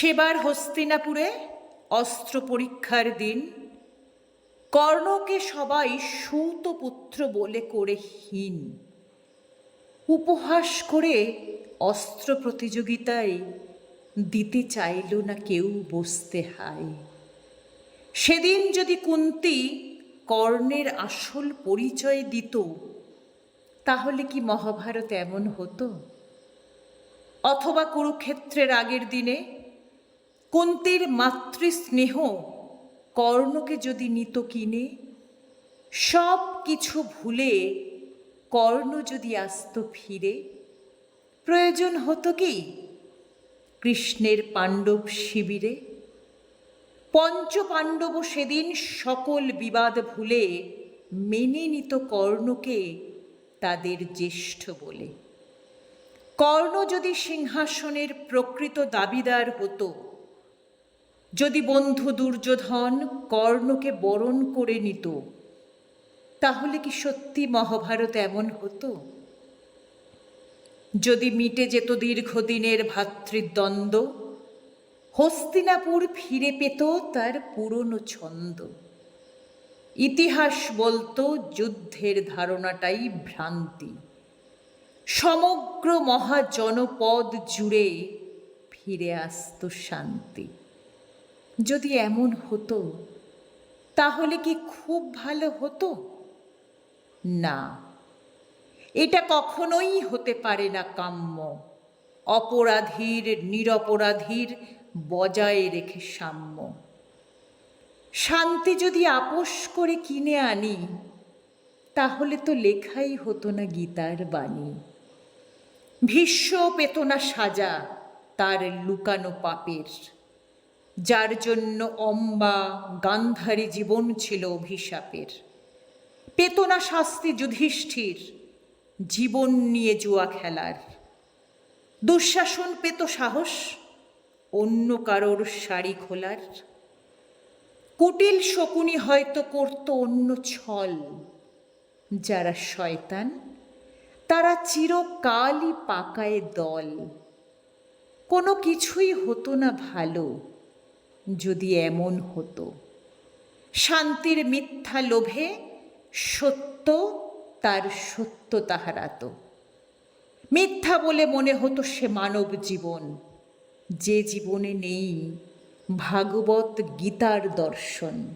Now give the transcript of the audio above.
সেবার হস্তিনাপুরে অস্ত্র পরীক্ষার দিন। কর্ণকে সবাই সূতপুত্র বলে করে হীন। উপহাস করে অস্ত্র প্রতিযোগিতায় দিতে চাইল না কেউ বসতে হায়। সেদিন যদি কুন্তি কর্ণের আসল পরিচয় দিত, তাহলে কি মহাভারত এমন হতো? অথবা কুরুক্ষেত্রের আগের দিনে কুন্তির মাতৃস্নেহ কর্ণকে যদি নিত কিনে, সব কিছু ভুলে কর্ণ যদি আসত ফিরে, প্রয়োজন হতো কি? কৃষ্ণের পাণ্ডব শিবিরে। পঞ্চ পাণ্ডব সেদিন সকল বিবাদ ভুলে মেনে নিত কর্ণকে তাদের জ্যেষ্ঠ বলে। কর্ণ যদি সিংহাসনের প্রকৃত দাবিদার হতো যদি বন্ধু দুর্যোধন কর্ণকে বরণ করে নিত, তাহলে কি সত্যি মহাভারত এমন হতো? যদি মিটে যেত দীর্ঘদিনের ভাতৃদ্বন্দ্ব, হস্তিনাপুর ফিরে পেত তার পুরনো ছন্দ। ইতিহাস বলতো যুদ্ধের ধারণাটাই ভ্রান্তি। সমগ্র মহাজনপদ জুড়ে ফিরে আসতো শান্তি। যদি এমন হতো, তাহলে কি খুব ভালো হতো? না, এটা কখনোই হতে পারে না কাম্য। অপরাধীর নিরপরাধীর বজায় রেখে সাম্য। শান্তি যদি আপোষ করে কিনে আনি, তাহলে তো লেখাই হতো না গীতার বাণী। ভীষ্ম পেত না সাজা তার লুকানো পাপের। যার জন্য অম্বা গান্ধারী জীবন ছিল অভিশাপের। পেত না শাস্তি যুধিষ্ঠির, জীবন নিয়ে জুয়া খেলার। দুঃশাসন পেত সাহস, অন্য কারোর শাড়ি খোলার। কুটিল শকুনি হয়তো করত অন্য ছল। যারা শয়তান, তারা চিরকালই পাকায় দল। কোনো কিছুই হতো না ভালো। যদি এমন হতো। শান্তির মিথ্যা লোভে সত্য তার সত্যতা হারাতো মিথ্যা বলে মনে হতো সে মানব জীবন। যে জীবনে নেই ভাগবত গীতার দর্শন।